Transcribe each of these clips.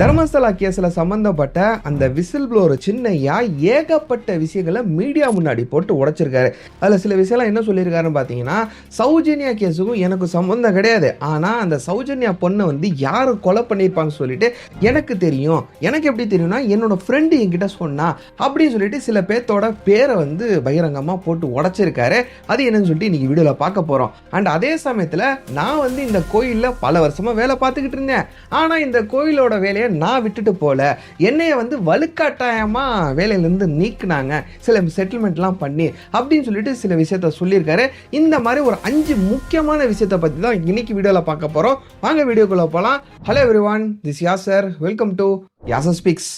தர்மஸ்தலா கேஸில் சம்மந்தப்பட்ட அந்த விசில் ப்ளோர் சின்னையா ஏகப்பட்ட விஷயங்களை மீடியா முன்னாடி போட்டு உடைச்சிருக்காரு. அதில் சில விஷயம்லாம் என்ன சொல்லியிருக்காருன்னு பார்த்தீங்கன்னா சௌஜன்யா கேஸுக்கும் எனக்கு சம்மந்தம் கிடையாது. ஆனால் அந்த சௌஜன்யா பொண்ணை வந்து யார் கொலை பண்ணியிருப்பாங்கன்னு சொல்லிட்டு எனக்கு தெரியும். எனக்கு எப்படி தெரியும்னா என்னோட ஃப்ரெண்டு என்கிட்ட சொன்னா அப்படின்னு சொல்லிட்டு சில பேர்த்தோட பேரை வந்து பகிரங்கமாக போட்டு உடைச்சிருக்காரு. அது என்னன்னு சொல்லிட்டு இன்றைக்கி வீடியோவில் பார்க்க போகிறோம் அண்ட் அதே சமயத்தில் நான் வந்து இந்த கோயிலில் பல வருஷமாக வேலை பார்த்துக்கிட்டு இருந்தேன். ஆனால் இந்த கோயிலோட வேலையை நான் விட்டுட்டு போல. என்னைய வந்து வலுக்கட்டாயமாக வேலையிலேருந்து நீக்குனாங்க. சில செட்டில்மெண்ட்லாம் பண்ணி அப்படின்னு சொல்லிட்டு சில விஷயத்த சொல்லியிருக்காரு. இந்த மாதிரி ஒரு அஞ்சு முக்கியமான விஷயத்தை பற்றி தான் இன்னைக்கு வீடியோவில் பார்க்க போகிறோம் வாங்க வீடியோக்குள்ளே போகலாம் hello everyone this Yasar welcome to Yasar speaks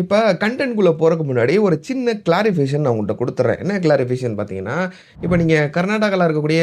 இப்போ கண்டென்ட்குள்ளே போகிறதுக்கு முன்னாடி ஒரு சின்ன கிளாரிஃபிகேஷன் நான் உங்கள்கிட்ட கொடுத்துட்றேன் என்ன கிளாரிஃபிகேஷன் பார்த்தீங்கன்னா இப்போ நீங்கள் கர்நாடகாவில் இருக்கக்கூடிய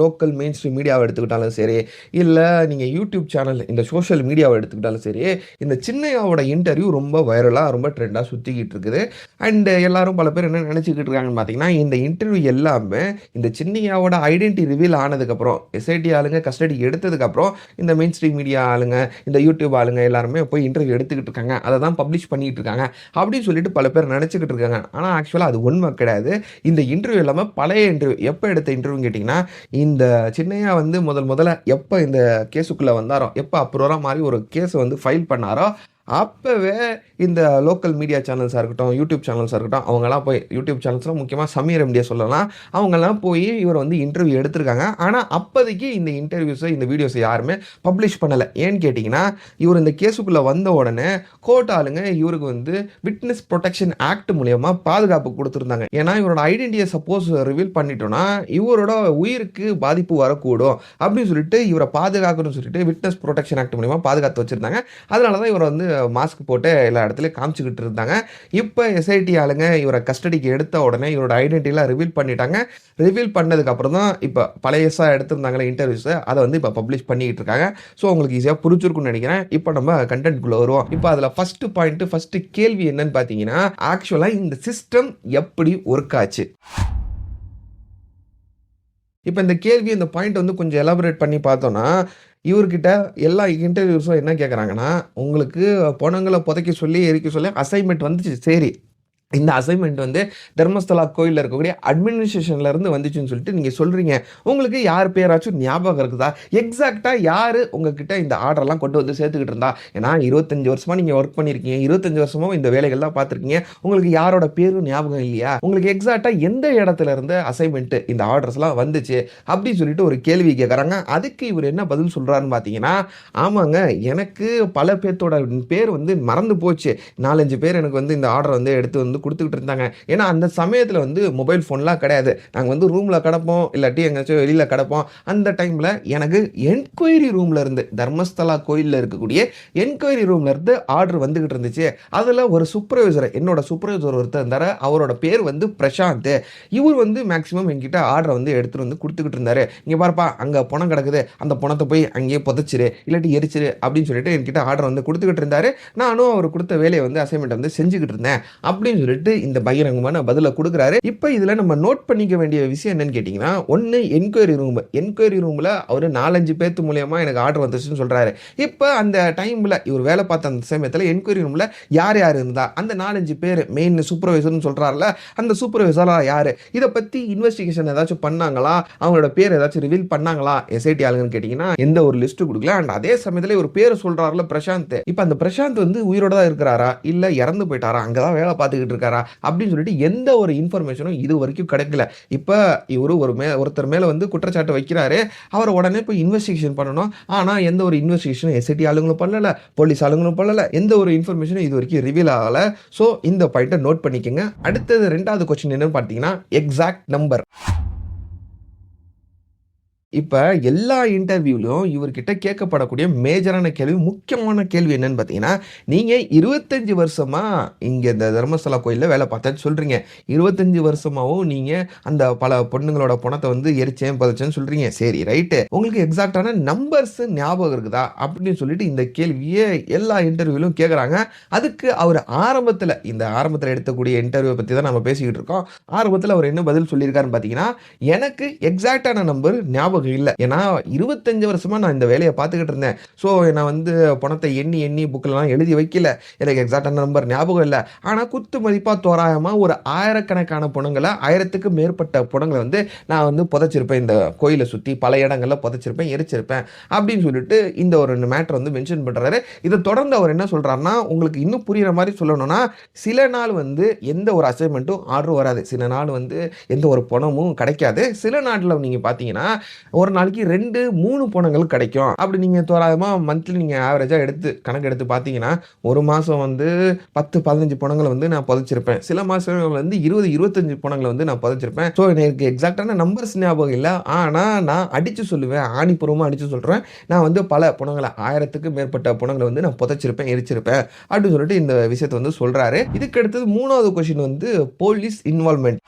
லோக்கல் மெயின் ஸ்ட்ரீம் மீடியாவை எடுத்துக்கிட்டாலும் சரி இல்லை நீங்கள் யூடியூப் சேனல் இந்த சோஷியல் மீடியாவை எடுத்துக்கிட்டாலும் சரி இந்த சின்னையாவோட இன்டர்வியூ ரொம்ப வைரலாக ரொம்ப ட்ரெண்டாக சுற்றிக்கிட்டு இருக்குது. அண்டு எல்லாரும் பல பேர் என்ன நினச்சிக்கிட்டு இருக்காங்கன்னு பார்த்தீங்கன்னா இந்த இன்டர்வியூ எல்லாமே இந்த சின்னையாவோட ஐடென்டி ரிவீல் ஆனதுக்கப்புறம் எஸ்ஐடி ஆளுங்க கஸ்டடி எடுத்ததுக்கப்புறம் இந்த மெயின் ஸ்ட்ரீம் மீடியா ஆளுங்க இந்த யூடியூப் ஆளுங்க எல்லாருமே போய் இன்டர்வியூ எடுத்துக்கிட்டு இருக்காங்க. அதை தான் பப்ளிஷ் பண்ணிகிட்டு இருக்காங்க. அப்படின்னு சொல்லிட்டு பல பேர் நினச்சிக்கிட்டு இருக்காங்க. ஆனால் ஆக்சுவலாக அது உண்மை கிடையாது. இந்த இன்டர்வியூ இல்லாமல் பழைய இன்டர்வியூ எப்போ எடுத்த இன்டர்வியூ கேட்டிங்கன்னா இந்த சின்னையா வந்து முதல் முதல்ல எப்போ இந்த கேஸுக்குள்ளே வந்தாரோ எப்போ அப்ரூவராக மாதிரி ஒரு கேஸ் வந்து ஃபைல் பண்ணாரோ அப்போவே இந்த லோக்கல் மீடியா சேனல்ஸாக இருக்கட்டும் யூடியூப் சேனல்ஸாக இருக்கட்டும் அவங்கெல்லாம் போய் யூடியூப் சேனல்ஸ்லாம் முக்கியமாக சமீர் எம்டியை சொல்லலாம். அவங்கெல்லாம் போய் இவர் வந்து இன்டர்வியூ எடுத்திருக்காங்க. ஆனால் அப்போதைக்கு இந்த இன்டர்வியூஸை இந்த வீடியோஸை யாருமே பப்ளிஷ் பண்ணலை. ஏன்னு கேட்டிங்கன்னா இவர் இந்த கேஸுக்குள்ளே வந்த உடனே கோர்ட் ஆளுங்க இவருக்கு வந்து விட்னஸ் ப்ரொடெக்ஷன் ஆக்ட் மூலியமாக பாதுகாப்பு கொடுத்துருந்தாங்க. ஏன்னா இவரோட ஐடென்டிட்டியை சப்போஸ் ரிவீல் பண்ணிட்டோன்னா இவரோட உயிருக்கு பாதிப்பு வரக்கூடும் அப்படின்னு சொல்லிட்டு இவரை பாதுகாக்கணும்னு சொல்லிட்டு விட்னஸ் ப்ரொடெக்ஷன் ஆக்ட் மூலியமாக பாதுகாத்து வச்சுருந்தாங்க. அதனால தான் இவரை வந்து மாஸ்க் போட்டு எல்லா இடத்துலையும் காமிச்சிக்கிட்டு இருந்தாங்க. இப்போ எஸ்ஐடி ஆளுங்க இவரை கஸ்டடிக்கு எடுத்த உடனே இவரோட ஐடென்டிட்டிலாம் ரிவீல் பண்ணிட்டாங்க. ரிவீல் பண்ணதுக்கப்புறம் தான் இப்போ பழையசாக எடுத்திருந்தாங்களே இன்டர்வியூஸை அதை வந்து இப்போ பப்ளிஷ் பண்ணிக்கிட்டு இருக்காங்க. ஸோ உங்களுக்கு ஈஸியாக புரிஞ்சிருக்கும்னு நினைக்கிறேன். இப்போ நம்ம கண்டென்ட்குள்ளே வருவோம். இப்போ அதில் ஃபஸ்ட்டு பாயிண்ட் ஃபஸ்ட்டு கேள்வி என்னன்னு பார்த்தீங்கன்னா ஆக்சுவலாக இந்த சிஸ்டம் எப்படி ஒர்க் ஆச்சு? இப்போ இந்த கேள்வி இந்த பாயிண்ட் வந்து கொஞ்சம் எலாபரேட் பண்ணி பார்த்தோன்னா இவர்கிட்ட எல்லா இன்டர்வியூஸும் என்ன கேட்குறாங்கன்னா உங்களுக்கு பணங்களை புதைக்க சொல்லி எரிக்க சொல்லி அசைன்மெண்ட் வந்துச்சு. சரி. இந்த அசைன்மெண்ட் வந்து தர்மஸ்தலா கோயிலில் இருக்கக்கூடிய அட்மினிஸ்ட்ரேஷன்ல இருந்து வந்துச்சுன்னு சொல்லிட்டு நீங்கள் சொல்கிறீங்க உங்களுக்கு யார் பேராச்சும் ஞாபகம் இருக்குதா? எக்ஸாக்டாக யார் உங்ககிட்ட இந்த ஆர்டர்லாம் கொண்டு வந்து சேர்த்துக்கிட்டு இருந்தா? ஏன்னா இருபத்தஞ்சு வருஷமாக நீங்கள் ஒர்க் பண்ணியிருக்கீங்க இருபத்தஞ்சு வருஷமும் இந்த வேலைகள்லாம் பார்த்துருக்கீங்க. உங்களுக்கு யாரோட பேரும் ஞாபகம் இல்லையா? உங்களுக்கு எக்ஸாக்டாக எந்த இடத்துல இருந்து அசைன்மெண்ட் இந்த ஆர்டர்ஸ்லாம் வந்துச்சு? அப்படின்னு சொல்லிட்டு ஒரு கேள்வி கேட்குறாங்க அதுக்கு இவர் என்ன பதில் சொல்கிறாருன்னு பார்த்தீங்கன்னா ஆமாங்க எனக்கு பல பேர்த்தோட பேர் வந்து மறந்து போச்சு. நாலஞ்சு பேர் எனக்கு வந்து இந்த ஆர்டர் வந்து எடுத்து வந்து கொடுத்துக்கிட்டு இருந்தாங்க. ஏன்னா அந்த சமயத்தில் வந்து மொபைல் ஃபோன்லாம் கிடையாது. நாங்கள் வந்து ரூமில் கிடப்போம் இல்லாட்டி எங்கேயாச்சும் வெளியில் கிடப்போம். அந்த டைமில் எனக்கு என்கொயரி ரூமில் இருந்து தர்மஸ்தலா கோயிலில் இருக்கக்கூடிய என்கொயரி ரூமில் இருந்து ஆர்டர் வந்துக்கிட்டு இருந்துச்சு. அதில் ஒரு சூப்பர்வைசர் என்னோட சூப்பர்வைசர் ஒருத்தர் இருந்தார். அவரோட பேர் வந்து பிரசாந்த். இவர் வந்து மேக்ஸிமம் என்கிட்ட ஆர்டரை வந்து எடுத்துகிட்டு வந்து கொடுத்துக்கிட்டு இருந்தார். இங்கே பாருப்பா அங்கே பணம் கிடக்குது. அந்த பணத்தை போய் அங்கேயே புதைச்சிரு இல்லாட்டி எரிச்சிரு அப்படின்னு சொல்லிட்டு என்கிட்ட ஆர்டர் வந்து கொடுத்துக்கிட்டு இருந்தாரு. நானும் அவர் கொடுத்த வேலையை வந்து அசைன்மெண்ட் வந்து செஞ்சுக்கிட்டு இருந்தேன். அப்படின்னு சொல்லிட்டு இந்த பகிரங்கமான பதிலை கொடுக்குறாரு. இப்போ இதில் நம்ம நோட் பண்ணிக்க வேண்டிய விஷயம் என்னன்னு கேட்டிங்கன்னா ஒன்று என்கொயரி ரூம் என்கொயரி ரூமில் அவர் நாலஞ்சு பேர்த்து மூலயமா எனக்கு ஆர்டர் வந்துச்சுன்னு சொல்கிறாரு இப்போ அந்த டைமில் இவர் வேலை பார்த்த அந்த சமயத்தில் என்கொயரி ரூமில் யார் யார் இருந்தா அந்த நாலஞ்சு பேர் மெயின் சூப்பர்வைசர்னு சொல்கிறாருல அந்த சூப்பர்வைசராக யார்? இதை பற்றி இன்வெஸ்டிகேஷன் ஏதாச்சும் பண்ணாங்களா? அவங்களோட பேர் ஏதாச்சும் ரிவீல் பண்ணாங்களா? எஸ்ஐடி ஆளுங்கன்னு கேட்டிங்கன்னா எந்த ஒரு லிஸ்ட்டு கொடுக்கல. அண்ட் அதே சமயத்தில் ஒரு பேர் சொல்கிறாருல பிரசாந்த். இப்போ அந்த பிரசாந்த் வந்து உயிரோட தான் இருக்கிறாரா? இல்லை இறந்து போயிட்டாரா? அங்கே தான் வேலை பார்த்துக்கிட்டு இருக்காரா அப்படின்னு சொல்லிட்டு எந்த ஒரு இன்ஃபர்மேஷனும் இது வரைக்கும் கிடைக்கல. இப்போ இவரு ஒரு மே ஒருத்தர் மேலே வந்து குற்றச்சாட்டு வைக்கிறாரு. அவர் உடனே போய் இன்வெஸ்டிகேஷன் பண்ணணும். ஆனால் எந்த ஒரு இன்வெஸ்டிகேஷனும் எஸ்ஐடி ஆளுங்களும் பண்ணல போலீஸ் ஆளுங்களும் பண்ணலை எந்த ஒரு இன்ஃபர்மேஷனும் இது வரைக்கும் ரிவீல் ஆகலை. ஸோ இந்த பாயிண்ட்டை நோட் பண்ணிக்கோங்க. அடுத்தது ரெண்டாவது கொஸ்டின் என்னன்னு பார்த்தீங்கன்னா எக்ஸாக்ட் நம்பர் இப்போ எல்லா இன்டர்வியூலையும் இவர்கிட்ட கேட்கப்படக்கூடிய மேஜரான கேள்வி, முக்கியமான கேள்வி என்னன்னு பார்த்தீங்கன்னா, நீங்கள் இருபத்தஞ்சி வருஷமாக இங்கே இந்த தர்மஸ்தலா கோயில்ல வேலை பார்த்தேன்னு சொல்கிறீங்க இருபத்தஞ்சி வருஷமாகவும் நீங்கள் அந்த பல பொண்ணுங்களோட பணத்தை வந்து எரிச்சேன், புதைச்சேன்னு சொல்கிறீங்க சரி ரைட்டு. உங்களுக்கு எக்ஸாக்ட்டான நம்பர்ஸ் ஞாபகம் இருக்குதா? அப்படின்னு சொல்லிட்டு இந்த கேள்வியை எல்லா இன்டர்வியூலையும் கேட்குறாங்க அதுக்கு அவர் ஆரம்பத்தில் இந்த ஆரம்பத்தில் எடுத்தக்கூடிய இன்டர்வியூ பற்றி தான் நம்ம பேசிக்கிட்டு இருக்கோம். ஆரம்பத்தில் அவர் என்ன பதில் சொல்லியிருக்காருன்னு பார்த்தீங்கன்னா, எனக்கு எக்ஸாக்ட்டான நம்பர் ஞாபகம் இல்லை ஏன்னா 25 வருஷமா நான் இந்த வேலையை பார்த்துக்கிட்டு இருந்தேன். ஸோ நான் வந்து பணத்தை எண்ணி, எண்ணி புக்கிலலாம் எழுதி வைக்கல. எனக்கு எக்ஸாக்டான நம்பர் ஞாபகம் இல்லை ஆனால் குத்து மதிப்பாக தோராயமாக ஒரு ஆயிரக்கணக்கான பொணங்கள 1000த்துக்கும் மேற்பட்ட பொணங்கள வந்து நான் வந்து புதைச்சிருப்பேன். இந்த கோயிலை சுற்றி பல இடங்களில் புதைச்சிருப்பேன், எரிச்சிருப்பேன். அப்படின்னு சொல்லிட்டு இந்த ஒரு மேட்டர் வந்து மென்ஷன் பண்ணுறாரு இதை தொடர்ந்து அவர் என்ன சொல்கிறாருன்னா உங்களுக்கு இன்னும் புரிகிற மாதிரி சொல்லணும்னா, சில நாள் வந்து எந்த ஒரு அசைன்மெண்ட்டும் ஆர்டரும் வராது. சில நாள் வந்து எந்த ஒரு பணமும் கிடைக்காது. சில நாட்டில் நீங்கள் பார்த்தீங்கன்னா, ஒரு நாளைக்கு 2, 3 பணங்கள் கிடைக்கும். அப்படி நீங்கள் தோராயமாக மந்த்லி நீங்கள் ஆவரேஜாக எடுத்து கணக்கு எடுத்து பார்த்தீங்கன்னா, ஒரு மாதம் வந்து பத்து பதினஞ்சு பணங்களை வந்து நான் புதைச்சிருப்பேன். சில மாதங்கள் வந்து இருபது இருபத்தஞ்சு பணங்களை வந்து நான் புதைச்சிருப்பேன். ஸோ எனக்கு எக்ஸாக்ட்டான நம்பர்ஸ் ஞாபகம் இல்லை ஆனால் நான் அடித்து சொல்லுவேன். ஆணிப்பூர்வமாக அடித்து சொல்கிறேன் நான் வந்து பல புணங்களை ஆயிரத்துக்கு மேற்பட்ட புணங்களை வந்து நான் புதைச்சிருப்பேன், எரிச்சிருப்பேன். அப்படின்னு சொல்லிட்டு இந்த விஷயத்த வந்து சொல்கிறாரு இதுக்கு அடுத்தது மூணாவது கொஷின் வந்து போலீஸ் இன்வால்மெண்ட்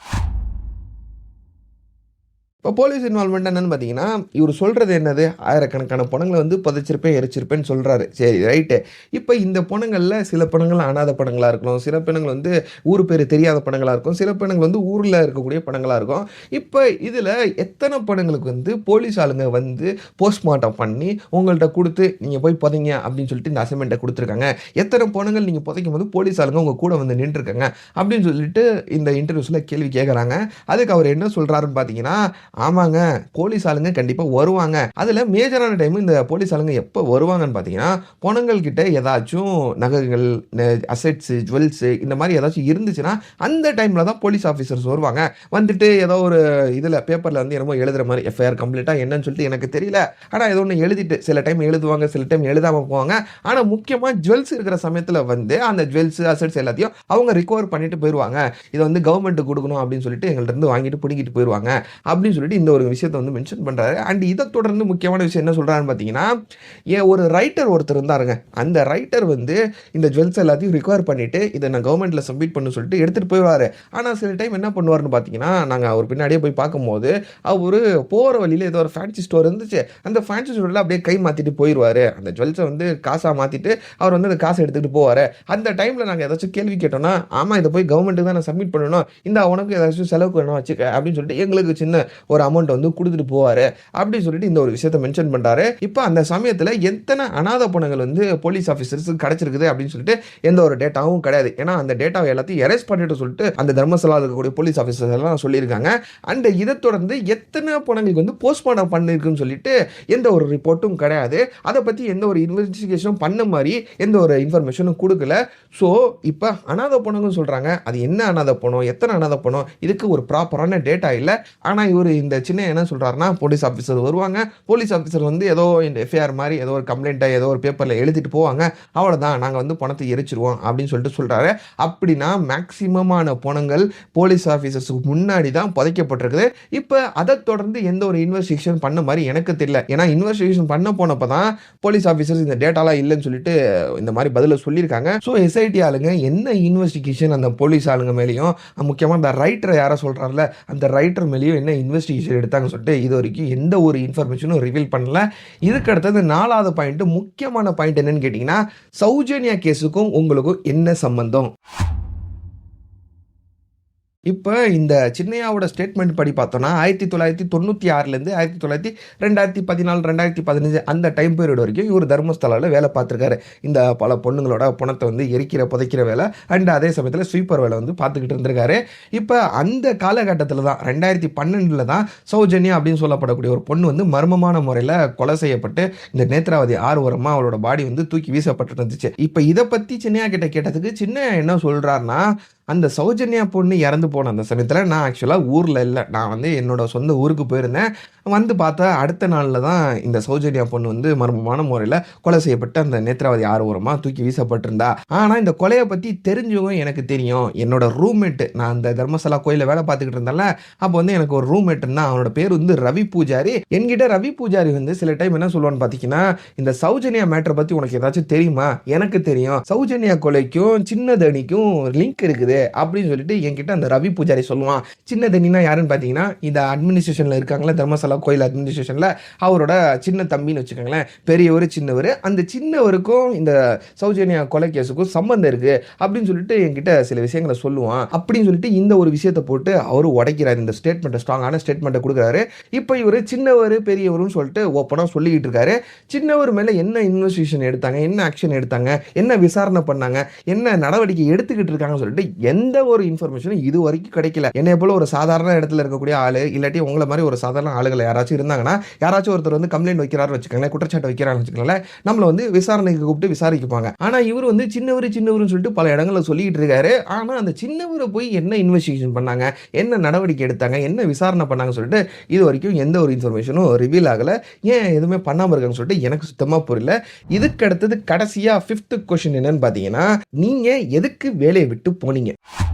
இப்போ போலீஸ் இன்வால்மெண்ட் என்னன்னு பார்த்தீங்கன்னா, இவரு சொல்கிறது என்னது? ஆயிரக்கணக்கான பணங்களை வந்து புதைச்சிருப்பேன், எரிச்சிருப்பேன்னு சொல்கிறாரு சரி ரைட்டு. இப்போ இந்த பணங்களில் சில பணங்கள் அனாத பணங்களாக இருக்கணும் சில பணங்கள் வந்து ஊர் பேர் தெரியாத பணங்களாக இருக்கும். சில பணங்கள் வந்து ஊரில் இருக்கக்கூடிய பணங்களாக இருக்கும். இப்போ இதில் எத்தனை பணங்களுக்கு வந்து போலீஸ் ஆளுங்க வந்து போஸ்ட்மார்ட்டம் பண்ணி உங்கள்கிட்ட கொடுத்து நீங்கள் போய் புதைங்க அப்படின்னு சொல்லிட்டு இந்த அசைன்மெண்ட்டை கொடுத்துருக்காங்க எத்தனை பணங்கள் நீங்கள் புதைக்கும் போது போலீஸ் ஆளுங்க உங்கள் கூட வந்து நின்றுருக்காங்க. அப்படின்னு சொல்லிட்டு இந்த இன்டர்வியூஸில் கேள்வி கேட்குறாங்க அதுக்கு அவர் என்ன சொல்கிறாருன்னு பார்த்தீங்கன்னா, ஆமாங்க போலீஸ் ஆளுங்க கண்டிப்பாக வருவாங்க. அதில் மேஜரான டைம் இந்த போலீஸ் ஆளுங்க எப்போ வருவாங்கன்னு பார்த்தீங்கன்னா, பொணங்கள் கிட்ட ஏதாச்சும் நகைகள், அசெட்ஸு ஜுவல்ஸு இந்த மாதிரி ஏதாச்சும் இருந்துச்சுன்னா, அந்த டைமில் தான் போலீஸ் ஆஃபீஸர்ஸ் வருவாங்க. வந்துட்டு ஏதோ ஒரு இதில் பேப்பரில் வந்து என்னமோ எழுதுகிற மாதிரி எஃப்ஐஆர் கம்ப்ளீட்டாக என்னன்னு சொல்லிட்டு எனக்கு தெரியல. ஆனால் ஏதோ ஒன்று எழுதிட்டு சில டைம் எழுதுவாங்க, சில டைம் எழுதாமல் போவாங்க. ஆனால் முக்கியமாக ஜுவல்ஸ் இருக்கிற சமயத்தில் வந்து அந்த ஜுவல்ஸ், அசெட்ஸ் எல்லாத்தையும் அவங்க ரிகவர் பண்ணிட்டு போயிடுவாங்க இதை வந்து கவர்மெண்ட்டு கொடுக்கணும் அப்படின்னு சொல்லிட்டு எங்கள்ட்ட இருந்து வாங்கிட்டு பிடிக்கிட்டு போயிடுவாங்க அப்படின்னு சொல்லிட்டு இந்த ஒரு விஷயத்த வந்து மென்ஷன் பண்ணுறாரு அண்ட் இதை தொடர்ந்து முக்கியமான விஷயம் என்ன சொல்கிறாருன்னு பார்த்தீங்கன்னா, ஏன் ஒரு ரைட்டர் ஒருத்தர் இருந்தாருங்க. அந்த ரைட்டர் வந்து இந்த ஜுவல்ஸ் எல்லாத்தையும் ரிக்வயர் பண்ணிவிட்டு இதை நான் கவர்மெண்ட்டில் சப்மிட் பண்ணணும்னு சொல்லிட்டு எடுத்துகிட்டு போயிடுவார் ஆனால் சில டைம் என்ன பண்ணுவாருன்னு பார்த்தீங்கன்னா, நாங்கள் அவர் பின்னாடியே போய் பார்க்கும்போது, அவர் போகிற வழியில் ஏதோ ஒரு ஃபேன்சி ஸ்டோர் இருந்துச்சு. அந்த ஃபேன்சி ஸ்டோரில் அப்படியே கை மாற்றிட்டு போயிடுவார் அந்த ஜுவல்ஸை வந்து காசாக மாற்றிட்டு அவர் வந்து அந்த காசை எடுத்துகிட்டு போவார் அந்த டைமில் நாங்கள் ஏதாச்சும் கேள்வி கேட்டோம்னா, ஆமாம் இதை போய் கவர்மெண்ட்டுக்கு தான் நான் சப்மிட் பண்ணணும். இந்த உனக்கு ஏதாச்சும் செலவுக்கு வேணும் வச்சுக்க அப்படின்னு சொல்லிட்டு எங்களுக்கு சின்ன ஒரு அமௌண்ட் வந்து கொடுத்துட்டு போவார். அப்படின்னு சொல்லிட்டு இந்த ஒரு விஷயத்த மென்ஷன் பண்ணுறாரு இப்போ அந்த சமயத்தில் எத்தனை அனாதை பணங்கள் வந்து போலீஸ் ஆஃபீஸர்ஸுக்கு கிடச்சிருக்குது அப்படின்னு சொல்லிட்டு எந்த ஒரு டேட்டாவும் கிடையாது. ஏன்னா அந்த டேட்டாவை எல்லாத்தையும் எரேஸ் பண்ணிட்டு சொல்லிட்டு அந்த தர்மசலா இருக்கக்கூடிய போலீஸ் ஆஃபீஸர்ஸ் எல்லாம் சொல்லியிருக்காங்க. அண்ட் இதை தொடர்ந்து எத்தனை பொணங்களுக்கு வந்து போஸ்ட்மார்ட்டம் பண்ணிருக்குன்னு சொல்லிட்டு எந்த ஒரு ரிப்போர்ட்டும் கிடையாது. அதை பற்றி எந்த ஒரு இன்வெஸ்டிகேஷனும் பண்ண மாதிரி எந்த ஒரு இன்ஃபர்மேஷனும் கொடுக்கல. ஸோ இப்போ அனாதை பொணங்கள்னு சொல்கிறாங்க அது என்ன அனாதை பணம் எத்தனை அனாதை பணம் இதுக்கு ஒரு ப்ராப்பரான டேட்டா இல்லை. ஆனால் இவர் இந்த சின்ன என்ன சொல்கிறாருன்னா போலீஸ் ஆஃபீஸர் வருவாங்க. போலீஸ் ஆஃபீஸர் வந்து ஏதோ இந்த எஃப்ஐஆர் மாதிரி ஏதோ ஒரு கம்ப்ளைண்ட்டை ஏதோ ஒரு பேப்பரில் எழுதிட்டு போவாங்க. அவ்வளோதான் நாங்கள் வந்து பணத்தை எரிச்சிருவோம் அப்படின்னு சொல்லிட்டு சொல்கிறாரு அப்படின்னா மேக்சிமமான பணங்கள் போலீஸ் ஆஃபீஸர்ஸுக்கு முன்னாடி தான் புதைக்கப்பட்டிருக்குது. இப்போ அதை தொடர்ந்து எந்த ஒரு இன்வெஸ்டிகேஷன் பண்ண மாதிரி எனக்கு தெரியல. ஏன்னா இன்வெஸ்டிகேஷன் பண்ண போனப்போ தான் போலீஸ் ஆஃபீஸர்ஸ் இந்த டேட்டாலாம் இல்லைன்னு சொல்லிட்டு இந்த மாதிரி பதில சொல்லியிருக்காங்க. ஸோ எஸ்ஐடி ஆளுங்க என்ன இன்வெஸ்டிகேஷன் அந்த போலீஸ் ஆளுங்க மேலேயும் முக்கியமாக அந்த ரைட்டரை யாரை சொல்கிறாருல அந்த ரைட்டர் மேலேயும் என்ன இன்வெஸ்டிகேஷன் எடுத்தாங்கன்னு சொல்லிட்டு இது வரைக்கும் எந்த ஒரு இன்ஃபர்மேஷனும் ரிவீல் பண்ணல. இதுக்கு அடுத்தது நாலாவது பாயிண்ட் முக்கியமான பாயிண்ட் என்னன்னு கேட்டீங்கன்னா, சௌஜன்யா கேஸுக்கும் உங்களுக்கும் என்ன சம்பந்தம்? இப்போ இந்த சின்னையாவோட ஸ்டேட்மெண்ட் படி பார்த்தோன்னா ஆயிரத்தி தொள்ளாயிரத்தி தொண்ணூற்றி ஆறுலேருந்து ஆயிரத்தி தொள்ளாயிரத்தி ரெண்டாயிரத்தி பதினாலு ரெண்டாயிரத்தி பதினஞ்சு அந்த டைம் பீரியட் வரைக்கும் இவரு தர்மஸ்தலாவில் வேலை பார்த்துருக்காரு. இந்த பல பொண்ணுங்களோட பணத்தை வந்து எரிக்கிற, புதைக்கிற வேலை. அண்ட் அதே சமயத்தில் ஸ்வீப்பர் வேலை வந்து பார்த்துக்கிட்டு இருந்திருக்காரு. இப்போ அந்த காலகட்டத்தில் தான் 2012ல தான் சௌஜன்யா அப்படின்னு சொல்லப்படக்கூடிய ஒரு பொண்ணு வந்து மர்மமான முறையில் கொலை செய்யப்பட்டு, இந்த நேத்ராவதி ஆர்வரமாக அவளோட பாடி வந்து தூக்கி வீசப்பட்டு இருந்துச்சு. இப்போ இதை பற்றி சின்னையா கிட்ட கேட்டதுக்கு, சின்ன என்ன சொல்கிறாருன்னா அந்த சௌஜன்யா பொண்ணு இறந்து போன அந்த சமயத்தில் நான் ஆக்சுவலாக ஊரில் இல்லை நான் வந்து என்னோட சொந்த ஊருக்கு போயிருந்தேன். வந்து பார்த்தா அடுத்த நாளில் தான் இந்த சௌஜன்யா பொண்ணு வந்து மர்மமான முறையில் கொலை செய்யப்பட்டு அந்த நேத்ராவதி ஆர்வரமாக தூக்கி வீசப்பட்டிருந்தா. ஆனால் இந்த கொலையை பற்றி தெரிஞ்சவங்க எனக்கு தெரியும். என்னோட ரூம்மேட்டு நான் அந்த தர்மசாலா கோயிலில் வேலை பார்த்துக்கிட்டு இருந்தேன்ல, அப்போ வந்து எனக்கு ஒரு ரூம்மேட் இருந்தான். அவனோட பேர் வந்து ரவி பூஜாரி. என்கிட்ட ரவி பூஜாரி வந்து சில டைம் என்ன சொல்லுவான்னு பார்த்தீங்கன்னா, இந்த சௌஜன்யா மேட்டரை பற்றி உனக்கு ஏதாச்சும் தெரியுமா? எனக்கு தெரியும். சௌஜன்யா கொலைக்கும் சின்னதணிக்கும் லிங்க் இருக்குது அப்படின்னு சொல்லிட்டு என்கிட்ட அந்த ரவி பூஜாரி சொல்லுவான். சின்ன சின்னதணின்னா யாருன்னு பார்த்தீங்கன்னா, இந்த அட்மினிஸ்ட்ரேஷனில் இருக்காங்களே தர்மசாலா கோயில் அட்மினிஸ்ட்ரேஷனில் அவரோட சின்ன தம்பின்னு வச்சுக்கோங்களேன். பெரியவர் சின்னவர் அந்த சின்னவருக்கும் இந்த சௌஜன்யா கொலை கேஸுக்கும் சம்மந்தம் இருக்குது அப்படின்னு சொல்லிட்டு என்கிட்ட சில விஷயங்கள சொல்லுவான். அப்படின்னு சொல்லிட்டு இந்த ஒரு விஷயத்தை போட்டு அவரு உடைக்கிறார் இந்த ஸ்டேட்மெண்ட்டை ஸ்ட்ராங்கான ஸ்டேட்மெண்ட்டை கொடுக்குறாரு இப்போ இவரு சின்னவர் பெரியவருன்னு சொல்லிட்டு ஓப்பனாக சொல்லிக்கிட்டு இருக்காரு. சின்னவர் மேலே என்ன இன்வெஸ்டிகேஷன் எடுத்தாங்க? என்ன ஆக்ஷன் எடுத்தாங்க? என்ன விசாரணை பண்ணாங்க? என்ன நடவடிக்கை எடுத்துக்கிட்டு இருக்காங்கன்னு சொல்லிட்டு எந்த ஒரு இன்ஃபர்மேஷனும் இது வரைக்கும் கிடைக்கல. என்னை போல ஒரு சாதாரண இடத்துல இருக்கக்கூடிய ஆளு, இல்லாட்டி உங்களை மாதிரி ஒரு சாதாரண ஆளுகள் யாராச்சும் இருந்தாங்கன்னா, யாராச்சும் ஒருத்தர் வந்து கம்ப்ளைண்ட் வைக்கிறாருன்னு வச்சுக்கோங்களேன், குற்றச்சாட்டு வைக்கிறாருன்னு வச்சுக்கோங்களேன், நம்மளை வந்து விசாரணைக்கு கூப்பிட்டு விசாரிப்பாங்க. ஆனால் இவரு வந்து சின்னவர் சின்னவருன்னு சொல்லிட்டு பல இடங்களில் சொல்லிட்டு இருக்காரு. ஆனால் அந்த சின்னவரை போய் என்ன இன்வெஸ்டிகேஷன் பண்ணாங்க? என்ன நடவடிக்கை எடுத்தாங்க? என்ன விசாரணை பண்ணாங்கன்னு சொல்லிட்டு இது வரைக்கும் எந்த ஒரு இன்ஃபர்மேஷனும் ரிவீல் ஆகலை ஏன் எதுவுமே பண்ணாமல் இருக்காங்கன்னு சொல்லிட்டு எனக்கு சுத்தமாக புரியல. இதுக்கு அடுத்தது கடைசியாக ஃபிஃப்த்து கொஷின் என்னன்னு பார்த்தீங்கன்னா, நீங்கள் எதுக்கு வேலையை விட்டு போனீங்க? it.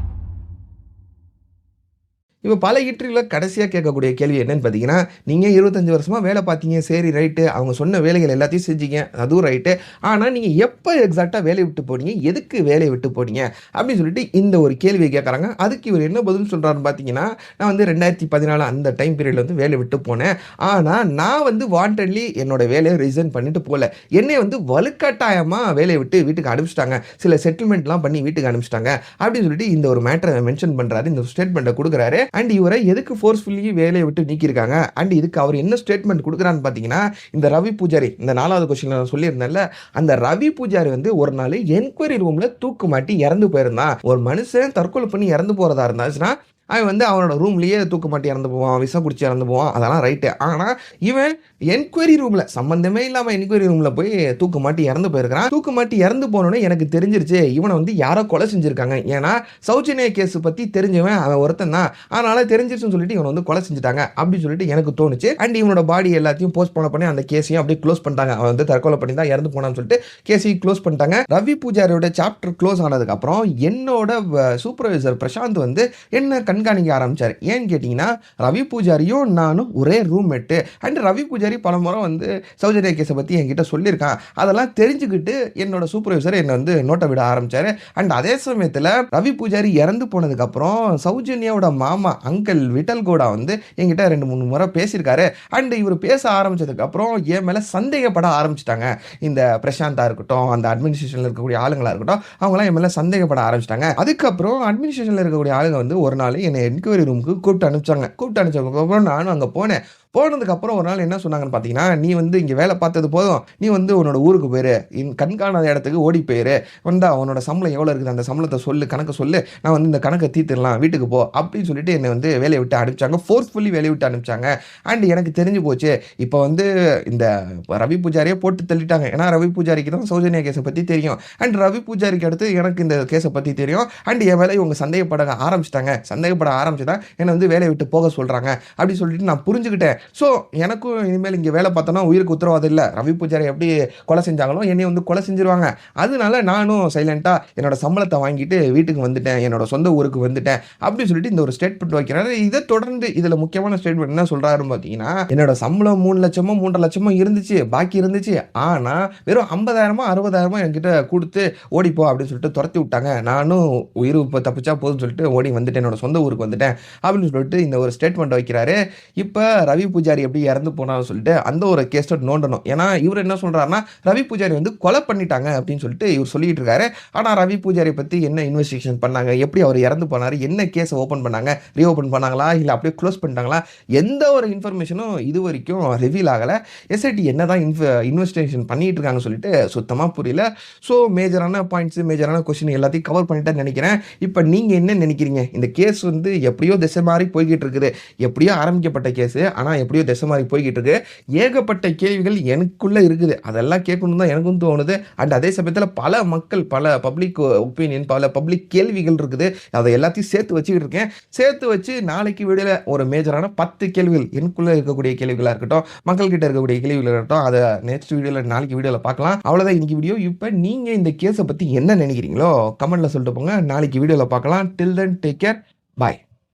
இப்போ பல இன்டர்வியூல கடைசியாக கேட்கக்கூடிய கேள்வி என்னென்னு பார்த்தீங்கன்னா, நீங்கள் இருபத்தஞ்சி வருஷமாக வேலை பார்த்தீங்க. சரி ரைட்டு. அவங்க சொன்ன வேலைகள் எல்லாத்தையும் செஞ்சீங்க. அதுவும் ரைட்டு. ஆனால் நீங்கள் எப்போ எக்ஸாக்டாக வேலையை விட்டு போனீங்க? எதுக்கு வேலையை விட்டு போனீங்க? அப்படின்னு சொல்லிட்டு இந்த ஒரு கேள்வியை கேட்குறாங்க அதுக்கு இவர் என்ன பதில் சொல்கிறாருன்னு பார்த்தீங்கன்னா, நான் வந்து 2014 அந்த டைம் பீரியடில் வந்து வேலைய விட்டு போனேன். ஆனால் நான் வந்து வாண்டட்லி என்னோட வேலையை ரிசைன் பண்ணிட்டு போகல என்னை வந்து வலுக்கட்டாயமாக வேலையை விட்டு வீட்டுக்கு அனுப்பிச்சிட்டாங்க சில செட்டில்மெண்ட்லாம் பண்ணி வீட்டுக்கு அனுப்பிச்சிட்டாங்க அப்படின்னு சொல்லிட்டு இந்த ஒரு மேட்டரை மென்ஷன் பண்ணுறாரு இந்த ஸ்டேட்மெண்ட்டை கொடுக்குறாரு அண்ட் இவரை எதுக்கு ஃபோர்ஸ்ஃபுல்லி வேலைய விட்டு நீக்கியிருக்காங்க? அண்ட் இதுக்கு அவர் என்ன ஸ்டேட்மெண்ட் கொடுக்குறான்னு பார்த்தீங்கன்னா, இந்த ரவி பூஜாரி இந்த நாலாவது கொஸ்டின் நான் சொல்லியிருந்தேன்ல, அந்த ரவி பூஜாரி வந்து ஒரு நாள் என்கொயரி ரூமில் தூக்கு மாட்டி இறந்து போயிருந்தான். ஒரு மனுஷன் தற்கொலை பண்ணி இறந்து போகிறதா இருந்தாச்சுன்னா அவன் வந்து அவனோட ரூம்லயே தூக்க மாட்டி இறந்து போவான். விஷம் குடிச்சு இறந்து போவான். அதெல்லாம் ரைட்டு. ஆனா இவன் என்கொயரி ரூம்ல சம்மந்தமே இல்லாம என்கொயரி ரூம்ல போய் தூக்க மாட்டி இறந்து போயிருக்கிறான். தூக்க மாட்டி இறந்து போனோன்னே எனக்கு தெரிஞ்சிருச்சு. இவனை வந்து யாரோ கொலை செஞ்சிருக்காங்க. ஏன்னா சௌஜன்யா கேஸ் பத்தி தெரிஞ்சவன் அவன் ஒருத்தன் தான். அதனால தெரிஞ்சிருச்சுன்னு சொல்லிட்டு இவனை வந்து கொலை செஞ்சுட்டாங்க. அப்படின்னு சொல்லிட்டு எனக்கு தோணுச்சு. அண்ட் இவனோட பாடி எல்லாத்தையும் போஸ்ட் பண்ண பண்ணி அந்த கேஸையும் அப்படியே க்ளோஸ் பண்ணிட்டாங்க. அவன் வந்து தற்கொலை பண்ணி தான் இறந்து போனான்னு சொல்லிட்டு கேஸையும் க்ளோஸ் பண்ணிட்டாங்க. ரவி பூஜாரியோட சாப்டர் க்ளோஸ் ஆனதுக்கு அப்புறம் என்னோட வ சூப்பர்வைசர் பிரசாந்த் வந்து என்ன கண்காணிக்க ஆரம்பித்தார் ஏன்னு கேட்டிங்கன்னா ரவி பூஜாரியும் நானும் ஒரே ரூம்மேட்டு. அண்ட் ரவி பூஜாரி பலமுறை வந்து சௌஜன்யா கேஸை பற்றி என்கிட்ட சொல்லியிருக்கான். அதெல்லாம் தெரிஞ்சுக்கிட்டு என்னோட சூப்பர்வைசர் என்னை வந்து நோட்டை விட ஆரம்பித்தார் அண்ட் அதே சமயத்தில் ரவி பூஜாரி இறந்து போனதுக்கப்புறம் சௌஜன்யாவோட மாமா அங்கிள் விட்டல் கூடா வந்து என்கிட்ட 2, 3 முறை பேசியிருக்காரு. அண்ட் இவர் பேச ஆரம்பித்ததுக்கப்புறம் என் மேலே சந்தேகப்பட ஆரம்பிச்சிட்டாங்க இந்த பிரசாந்தாக இருக்கட்டும், அந்த அட்மினிஸ்ட்ரேஷனில் இருக்கக்கூடிய ஆளுங்களாக இருக்கட்டும், அவங்களாம் என் மேலே சந்தேகப்பட ஆரம்பிச்சிட்டாங்க அதுக்கப்புறம் அட்மினிஸ்ட்ரேஷனில் இருக்கக்கூடிய ஆளுங்க வந்து ஒரு நாள் என்னை என்கொயரி ரூமுக்கு கூப்பிட்டு அனுப்பிச்சாங்க. கூப்பிட்டு அனுப்பிச்சதுக்கப்புறம் நானும் அங்கே போனேன். போனதுக்கு அப்புறம் ஒரு நாள் என்ன சொன்னாங்கன்னு பார்த்தீங்கன்னா, "நீ வந்து இங்கே வேலை பார்த்தது போதும். நீ வந்து உன்னோட ஊருக்கு போயிரு. இன் கண்காணாத இடத்துக்கு ஓடி போயிரு. வந்தா உன்னோட சம்பளம் எவ்வளோ இருக்குது? அந்த சம்பளத்தை சொல்லு. கணக்கு சொல்லு. நான் வந்து இந்த கணக்கை தீர்த்துடலாம். வீட்டுக்கு போ." அப்படின்னு சொல்லிட்டு என்னை வந்து வேலையை விட்டு அனுப்பிச்சாங்க. ஃபோர்ஸ்ஃபுல்லி வேலைய விட்டு அனுப்பிச்சாங்க. அண்ட் எனக்கு தெரிஞ்சு போச்சு. இப்போ வந்து இந்த ரவி பூஜாரியே போட்டு தள்ளிட்டாங்க. ஏன்னா ரவி பூஜாரிக்கு தான் சௌஜன்யா கேஸை பற்றி தெரியும். அண்ட் ரவி பூஜாரிக்கு அடுத்து எனக்கு இந்த கேஸை பற்றி தெரியும். அண்ட் என் வேலை இவங்க சந்தேகப்பட ஆரம்பிச்சிட்டாங்க சந்தேகப்பட ஆரம்பிச்சு தான் என்னை வந்து வேலையை விட்டு போக சொல்கிறாங்க அப்படின்னு சொல்லிட்டு நான் புரிஞ்சுக்கிட்டேன். ஸோ எனக்கும் இனிமேல் இங்கே வேலை பார்த்தோன்னா உயிருக்கு உத்தரவாதம் இல்லை ரவி பூஜாரி எப்படி கொலை செஞ்சாங்களோ, என்னை வந்து கொலை செஞ்சுருவாங்க. அதனால நானும் சைலண்ட்டாக என்னோட சம்பளத்தை வாங்கிட்டு வீட்டுக்கு வந்துட்டேன். என்னோட சொந்த ஊருக்கு வந்துட்டேன். அப்படின்னு சொல்லிட்டு இந்த ஒரு ஸ்டேட்மெண்ட் வைக்கிறாரு. இதை தொடர்ந்து இதில் முக்கியமான ஸ்டேட்மெண்ட் என்ன சொல்கிறாருன்னு பார்த்தீங்கன்னா, என்னோட சம்பளம் மூணு லட்சமோ, 3 1/2 லட்சமோ இருந்துச்சு. பாக்கி இருந்துச்சு. ஆனால் வெறும் 50,000மோ, 60,000மோ என்கிட்ட கொடுத்து ஓடிப்போ அப்படின்னு சொல்லிட்டு துரத்தி விட்டாங்க. நானும் உயிர் இப்போ தப்பிச்சா போதும்னு சொல்லிட்டு ஓடி வந்துட்டேன். என்னோட சொந்த ஊருக்கு வந்துட்டேன். அப்படின்னு சொல்லிட்டு இந்த ஒரு ஸ்டேட்மெண்ட் வைக்கிறாரு. இப்போ ரவி பூஜாரி எப்படி இறந்து போனான்னு சொல்லிட்டு அந்த ஒரு கேஸ நோண்டணும். ஏன்னா இவர் என்ன சொல்கிறாருன்னா ரவி பூஜாரி வந்து கொலை பண்ணிட்டாங்க அப்படின்னு சொல்லிட்டு இவர் சொல்லிட்டு இருக்காரு. ஆனால் ரவி பூஜாரியை பற்றி என்ன இன்வெஸ்டிகேஷன் பண்ணாங்க? எப்படி அவர் இறந்து போனாரு? என்ன கேஸை ஓப்பன் பண்ணாங்க? ரீஓப்பன் பண்ணாங்களா? இல்லை அப்படியே க்ளோஸ் பண்ணிட்டாங்களா? எந்த ஒரு இன்ஃபர்மேஷனும் இது வரைக்கும் ரிவீல் ஆகலை எஸ்ஐடி என்னதான் இன்ஃப இன்வெஸ்டிகேஷன் பண்ணிட்டு இருக்காங்கன்னு சொல்லிட்டு சுத்தமாக புரியல. ஸோ மேஜரான பாயிண்ட்ஸ், மேஜரான கொஸ்டின் எல்லாத்தையும் கவர் பண்ணிட்டேன்னு நினைக்கிறேன் இப்போ நீங்கள் என்ன நினைக்கிறீங்க இந்த கேஸ் வந்து எப்படியோ திசை மாதிரி போய்கிட்டு இருக்குது. எப்படியோ ஆரம்பிக்கப்பட்ட கேஸு. ஆனால் நான் எப்படியோ திசை மாறி போய்கிட்டு இருக்கு. ஏகப்பட்ட கேள்விகள் எனக்குள்ளே இருக்குது. அதெல்லாம் கேட்கணும் தான் எனக்கும் தோணுது. அண்ட் அதே சமயத்தில் பல மக்கள், பல பப்ளிக் ஒப்பீனியன், பல பப்ளிக் கேள்விகள் இருக்குது. அதை எல்லாத்தையும் சேர்த்து வச்சுக்கிட்டு இருக்கேன். சேர்த்து வச்சு நாளைக்கு வீடியோவில் ஒரு மேஜரான 10 கேள்விகள் எனக்குள்ளே இருக்கக்கூடிய கேள்விகளாக இருக்கட்டும், மக்கள்கிட்ட இருக்கக்கூடிய கேள்விகளாக இருக்கட்டும், அதை நெக்ஸ்ட் வீடியோவில் நாளைக்கு வீடியோவில் பார்க்கலாம். அவ்வளோதான் இன்னைக்கு வீடியோ. இப்போ நீங்கள் இந்த கேஸை பற்றி என்ன நினைக்கிறீங்களோ, கமெண்ட்டில் சொல்லிட்டு போங்க. நாளைக்கு வீடியோவில் பார்க்கலாம். Till then take care. Bye.